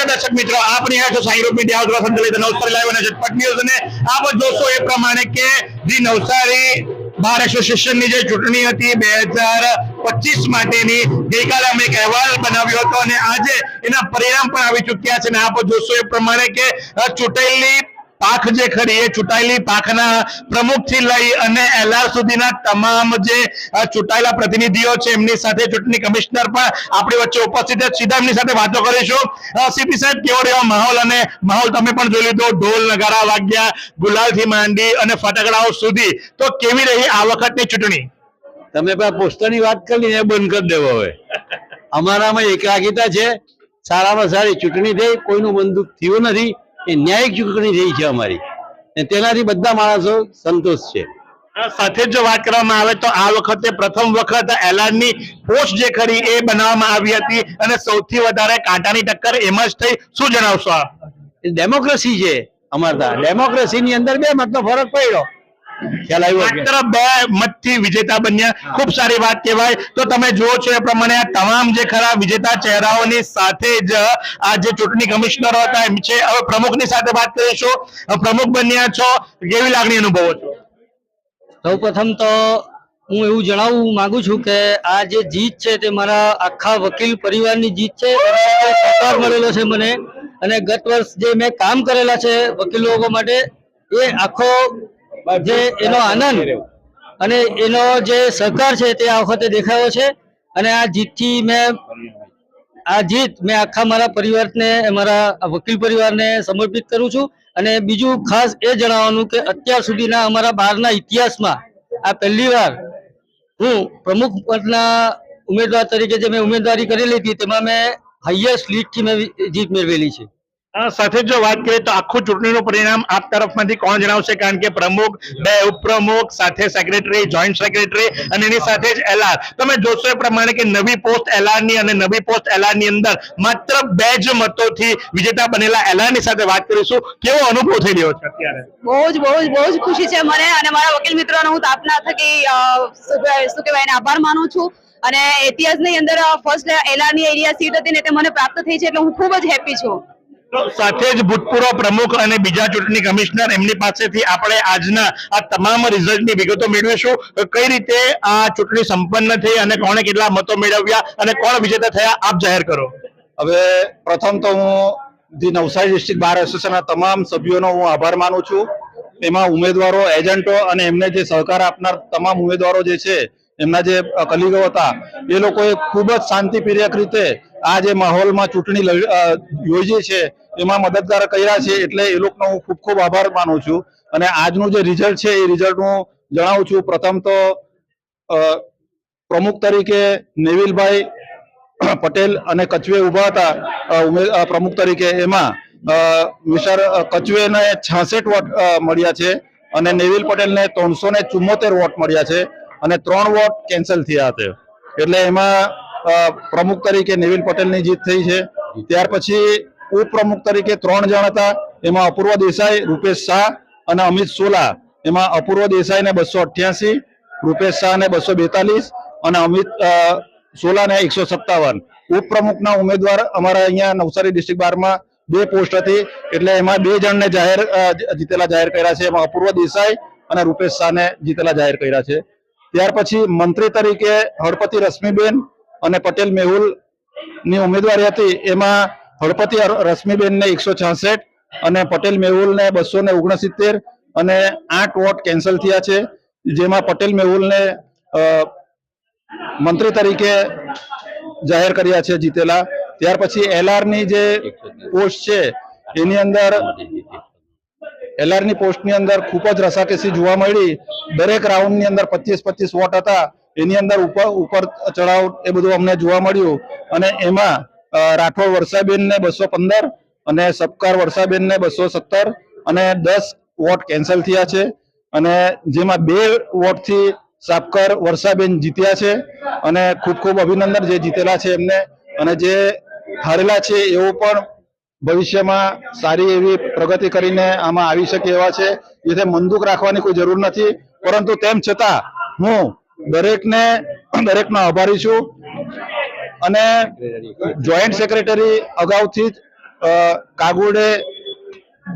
દર્શક મિત્રો, આપની છો સાઈ રૂપ મીડિયા હાઉસ સંચાલિત નવસારી લાઈવ અને ઝટપટ ન્યૂઝ અને આપ જોશો એ પ્રમાણે કે જી નવસારી બાર એસોસિએશનની જે ચૂંટણી હતી બે હજાર પચીસ માટેની ગઈકાલે અમે એક અહેવાલ બનાવ્યો હતો અને આજે એના પરિણામ પણ આવી ચૂક્યા છે અને આપ જોશો એ પ્રમાણે કે ચૂંટેલી પાખ જે ખરી એ ચૂંટાયેલી પાખના પ્રમુખથી લઈ અને એલઆર સુધીના તમામ જે ચૂંટાયેલા પ્રતિનિધિઓ છે, એમની સાથે ચૂંટણી કમિશનર પણ આપણી વચ્ચે ઉપસ્થિત છે. સીધા એમની સાથે વાતો કરીશું. સીપી સાહેબ, કેવો રહ્યો માહોલ? અને માહોલ તમે પણ જોઈ લીધો. ઢોલ, નગારા વાગ્યા, ગુલાલથી માંડી અને ફટાકડાઓ સુધી. તો કેવી રહી આ વખતની ચૂંટણી? તમે પેલા પોસ્ટરની વાત કરી ને બંધ કરી દેવો હવે. અમારામાં એકાગીતા છે. સારામાં સારી ચૂંટણી થઈ. કોઈનું બંદૂક થયું નથી. એ ન્યાયિક ચૂંટણી થઈ છે અમારી. તેનાથી બધા માણસો સંતોષ છે. સાથે જ વાત કરવામાં આવે તો આ વખતે પ્રથમ વખત એલાનની પોસ્ટ જે ખરી એ બનાવવામાં આવી હતી અને સૌથી વધારે કાંટાની ટક્કર એમાં જ થઈ. શું જણાવશો આપ? ડેમોક્રેસી છે અમારા ડેમોક્રેસીની અંદર બે મતનો ફરક પડ્યો. ખ્યાલ આવ્યો? બે મતથી વિજેતા બન્યા. ખૂબ સારી વાત કહેવાય. તો તમે જુઓ છો એ પ્રમાણે આ તમામ જે ખરા વિજેતા ચહેરાઓની સાથે જ આ જે ચૂંટણી કમિશનર હતા એમ છે. હવે પ્રમુખની સાથે વાત કરીશું. પ્રમુખ બન્યા છો. કેવી લાગણી અનુભવો છો? સૌ પ્રથમ તો હું એવું જણાવવું માંગુ છું કે આ જે જીત છે તે મારા આખા વકીલ પરિવારની જીત છે. સહકાર મળેલો છે મને. અને ગત વર્ષ જે મેં કામ કરેલા છે વકીલ લોકો માટે એ આખો જે એનો આનંદ અને એનો જે સહકાર છે તે આ વખતે દેખાયો છે. અને આ જીતથી મેં આ જીત મેં આખા મારા પરિવારને મારા વકીલ પરિવારને સમર્પિત કરું છું. અને બીજું ખાસ એ જણાવવાનું કે અત્યાર સુધીના અમારા બહારના ઇતિહાસમાં આ પહેલી વાર હું પ્રમુખ પદના ઉમેદવાર તરીકે જે મેં ઉમેદવારી કરેલી હતી તેમાં મેં હાઈએસ્ટ લીડથી મેં જીત મેળવેલી છે. સાથે જો વાત કરીએ તો આખું ચૂંટણીનું પરિણામ આપ તરફમાંથી કોણ જણાવશે? કારણ કે પ્રમુખ, બે ઉપપ્રમુખ, સાથે સેક્રેટરી જોઈન્ટ સેક્રેટરી અને એની સાથે જ એલઆર તમે જોશો એ પ્રમાણે કે નવી પોસ્ટ એલઆરની અને નવી પોસ્ટ એલઆરની અંદર માત્ર બે જ મતોથી વિજેતા બનેલા એલઆરની સાથે વાત કરીશું. કેવો અનુભવ થઈ રહ્યો છે અત્યારે? બહુ જ બહુ જ બહુ જ ખુશી છે મને અને મારા વકીલ મિત્રોનો હું તાપના થકી શું કહેવાય આભાર માનું છું. અને ઇતિહાસની અંદર ફર્સ્ટ એલાની એરિયા સીટ હતી ને તે મને પ્રાપ્ત થઈ છે એટલે હું ખૂબ જ હેપી છું. સાથે જ ભૂતપૂર્વ પ્રમુખ અને બીજા ચૂંટણી કમિશનર એમની પાસેથી આપણે આજના આ તમામ રિઝલ્ટની વિગતો મેળવીશું. કઈ રીતે આ ચૂંટણી સંપન્ન થઈ અને કોણે કેટલા મતો મેળવ્યા અને કોણ વિજેતા થયા, આપ જાહેર કરો. હવે પ્રથમ તો હું ધી નવસારી ડિસ્ટ્રિક્ટ બાર એસોસિએશનના તમામ સભ્યોનો હું આભાર માનું છું. એમાં ઉમેદવારો, એજન્ટો અને એમને જે સહકાર આપનાર તમામ ઉમેદવારો જે છે એમના જે કલીગો હતા, એ લોકોએ ખૂબ જ શાંતિપ્રિયક રીતે આ જે માહોલમાં ચૂંટણી યોજી છે, એમાં મદદગાર કર્યા છે, એટલે એ લોકોનો હું ખૂબ ખૂબ આભાર માનું છું. અને આજનું જે રિઝલ્ટ છે, એ રિઝલ્ટ હું જણાવું છું. પ્રથમ તો પ્રમુખ તરીકે નેવિલભાઈ પટેલ અને કચવે ઊભા હતા પ્રમુખ તરીકે. એમાં મિસ્ટર કચવેને છાસઠ વોટ મળ્યા છે અને નેવિલ પટેલને ત્રણસો ને ચુમ્મોતેર વોટ મળ્યા છે. અને ત્રણ વોટ કેન્સલ થયા હતા એટલે એમાં પ્રમુખ તરીકે નેવિલ પટેલની જીત થઈ છે. ત્યાર પછી ઉપપ્રમુખ તરીકે ત્રણ જણ હતા. એમાં અપૂર્વ દેસાઈ, રૂપેશ શાહ અને અમિત સોલા. એમાં અપૂર્વ દેસાઈને બસો અઠ્યાસી, રૂપેશ શાહને બસો બેતાલીસ અને અમિત સોલાને એકસો સત્તાવન. ઉપપ્રમુખના ઉમેદવાર અમારા અહીંયા નવસારી ડિસ્ટ્રિક્ટ બારમાં બે પોસ્ટ હતી. એટલે એમાં બે જણને જાહેર જીતેલા જાહેર કર્યા છે. એમાં અપૂર્વ દેસાઈ અને રૂપેશ શાહને જીતેલા જાહેર કર્યા છે. ત્યાર પછી મંત્રી તરીકે હળપતિ રશ્મિબેન અને પટેલ મેહુલની ઉમેદવારી હતી. એમાં હળપતિ રશ્મિબેન રશ્મિબેનને એકસો છાસઠ અને પટેલ મેહુલને બસો ને ઓગણસિત્તેર અને આઠ વોટ કેન્સલ થયા છે. જેમાં પટેલ મેહુલ ને મંત્રી તરીકે જાહેર કર્યા છે જીતેલા. ત્યાર પછી એલઆરની જે પોસ્ટ છે એની અંદર એલઆર પોસ્ટની અંદર ખૂબ જ રસાકેસી જોવા મળી. દરેક રાઉન્ડની અંદર પચીસ પચીસ વોટ હતા. એની અંદર ઉપર ઉપર ચડાવ એ બધું અમને જોવા મળ્યું. અને એમાં રાઠોડ વર્ષાબેનને બસો પંદર અને સબકાર વર્ષાબેનને બસો સત્તર અને દસ વોટ કેન્સલ થયા છે. અને જેમાં બે વોટથી સાપકર વર્ષાબેન જીત્યા છે. અને ખૂબ ખૂબ અભિનંદન જે જીતેલા છે એમને. અને જે હારેલા છે એવો પણ ભવિષ્યમાં સારી એવી પ્રગતિ કરીને આમાં આવી શકે એવા છે, જેથી મંદુક રાખવાની કોઈ જરૂર નથી. પરંતુ તેમ છતાં હું દરેકને, દરેકનો આભારી છું. અને જોઈન્ટ સેક્રેટરી અગાઉથી જ કાગુડે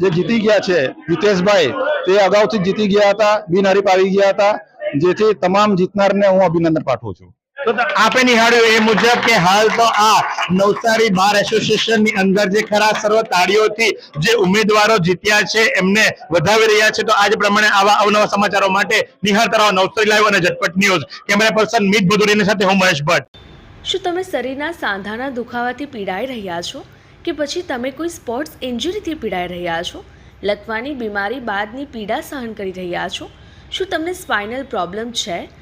જે જીતી ગયા છે, હિતેશભાઈ, તે અગાઉથી જીતી ગયા હતા, બિનહરીફ આવી ગયા હતા. જેથી તમામ જીતનારને હું અભિનંદન પાઠવું છું. તો આપણે આપે નિહાળ્યું એ મુજબ કે હાલ તો આ નવસારી બાર એસોસિએશનની અંદર જે ખરા સર્વ તાળીઓથી જે ઉમેદવારો જીત્યા છે, એમને વધાવી રહ્યા છે, તો આજ પ્રમાણે આવા અવનવા સમાચારો માટે નિહાળતા રહો નવસારી લાઈવ અને ઝટપટ ન્યૂઝ કેમેરા પર્સન મિત ભદુરીની સાથે હું મહેશ ભટ્ટ. શું તમે શરીરના સાંધાના દુખાવાથી પીડાઈ રહ્યા છો? કે પછી તમે કોઈ સ્પોર્ટ્સ ઇન્જરીથી પીડાઈ રહ્યા છો? લકવાની બીમારી બાદની પીડા સહન કરી રહ્યા છો? શું તમને સ્પાઇનલ પ્રોબ્લેમ છે?